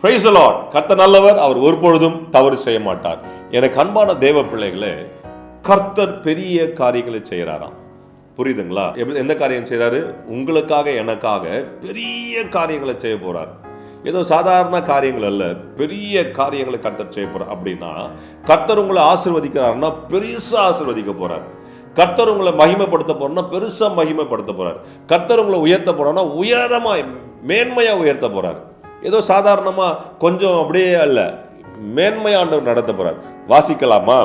Price Lord கர்த்தர் நல்லவர். அவர் ஒருபொழுதும் தவறு செய்ய மாட்டார். எனக்கு அன்பான தேவ பிள்ளைகளே கர்த்தர் பெரிய காரியங்களை செய்கிறாராம் புரியுதுங்களா? எப்படி- எந்த காரியம் செய்றாரு? உங்களுக்காக எனக்காக பெரிய காரியங்களை செய்ய போகிறார் ஏதோ சாதாரண காரியங்கள் அல்ல பெரிய காரியங்களை கர்த்தர் செய்ய போகிறார் அப்படின்னா கர்த்தர் உங்களை ஆசிர்வதிக்கிறாருன்னா பெருசா ஆசிர்வதிக்க போகிறார் கர்த்தர் உங்களை மகிமைப்படுத்த போகிறோன்னா பெருசாக மகிமைப்படுத்த போறார். கர்த்தர் உங்களை உயர்த்த போகிறோன்னா உயரமாக மேன்மையாக உயர்த்த போறார். ஏதோ சாதாரணமாக கொஞ்சம் அப்படியே அல்ல மேன்மை ஆண்டவர் நடத்த போறார். வாசிக்கலாமா?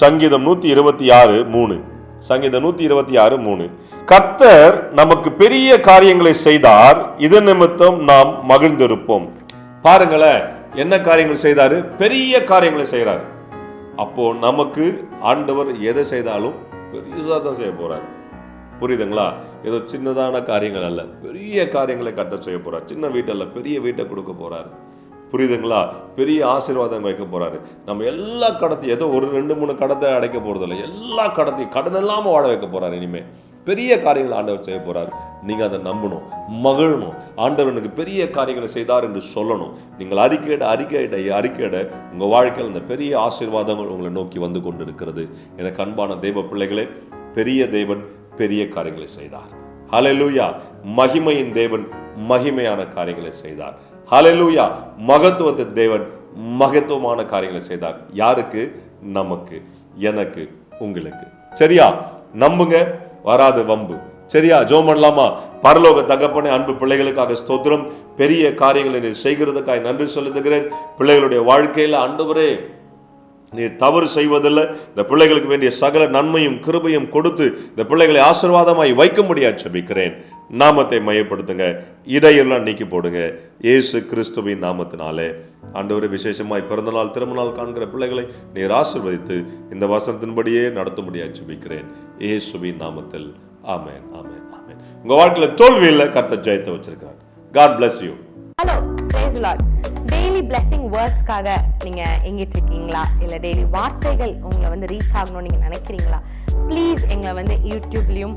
சங்கீதம் நூற்றி இருபத்தி ஆறு மூணு. சங்கீதம் நூற்றி இருபத்தி ஆறு மூணு. கர்த்தர் நமக்கு பெரிய காரியங்களை செய்தார் இது நிமித்தம் நாம் மகிழ்ந்திருப்போம். பாருங்களேன் என்ன காரியங்கள் செய்தார்? பெரிய காரியங்களை செய்கிறார் அப்போ நமக்கு ஆண்டவர் எதை செய்தாலும் பெருசா தான் செய்ய போகிறார் புரியுதுங்களா? ஏதோ சின்னதான காரியங்கள் அல்ல பெரிய காரியங்களை கட்ட செய்ய போகிறார் சின்ன வீட்டல்ல பெரிய வீட்டை கொடுக்க போகிறார் புரியுதுங்களா? பெரிய ஆசீர்வாதம் வைக்க போகிறாரு நம்ம எல்லா கடத்தையும் ஏதோ ஒரு ரெண்டு மூணு கடத்தை அடைக்க போகிறதில்ல எல்லா கடத்தையும் கடன் இல்லாமல் வாழ வைக்க போகிறார் இனிமேல் பெரிய காரியங்கள் ஆண்டவர் செய்ய போறார். நீங்கள் அதை நம்பணும் மகிழணும். ஆண்டவர் எனக்கு பெரிய காரியங்களை செய்தார் என்று சொல்லணும். நீங்கள் அறிக்கையிட அறிக்கையிட அறிக்கையிட உங்கள் வாழ்க்கையில் அந்த பெரிய ஆசீர்வாதங்கள் உங்களை நோக்கி வந்து கொண்டு இருக்கிறது எனக்கு அன்பான தெய்வ பிள்ளைகளே பெரிய தேவன் பெரிய காரியங்களை செய்தார். ஹலெலூயா மகிமையின் தேவன் மகிமையான காரியங்களை செய்தார். ஹலெலூயா மகத்துவத்தின் தேவன் மகத்துவமான காரியங்களை செய்தார். யாருக்கு? நமக்கு எனக்கு உங்களுக்கு. சரியா? நம்புங்க. வராது வம்பு. சரியா ஜோம் பண்ணலாமா பரலோக தகப்பனே அன்பு பிள்ளைகளுக்காக ஸ்தோத்திரம். பெரிய காரியங்களை நீர் செய்கிறதுக்காக நன்றி சொல்லுகிறேன். பிள்ளைகளுடைய வாழ்க்கையில ஆண்டவரே நீ தவறு செய்வதில்லை. இந்த பிள்ளைகளுக்கு வேண்டிய சகல நன்மையும் கிருபையும் கொடுத்து இந்த பிள்ளைகளை ஆசீர்வாதமாய் வைக்கும்படியா செபிக்கிறேன் நாமத்தை மையப்படுத்துங்க. இடையெல்லாம் நீக்கி போடுங்க. இயேசு கிறிஸ்துவின் நாமத்தினாலே. ஆண்டவரே விசேஷமாய் பிறந்தநாள் திருமணநாள் காண்கிற பிள்ளைகளை நீர் ஆசிர்வதித்து இந்த வசனத்தின்படியே நடத்தும்படியா செபிக்கிறேன் இயேசுவின் நாமத்தில். ஆமேன் ஆமேன் ஆமேன். உங்கள் வாழ்க்கையில் தோல்வியில் கர்த்த ஜெயத்தை வச்சிருக்கிறார். God bless you hello daily blessing வேர்ட்ஸ்க்காக நீங்கள் எங்கிட்டு இருக்கீங்களா இல்லை டெய்லி வார்த்தைகள் உங்களை வந்து ரீச் ஆகணும்னு நீங்கள் நினைக்கிறீங்களா? ப்ளீஸ் எங்களை வந்து யூடியூப்லேயும்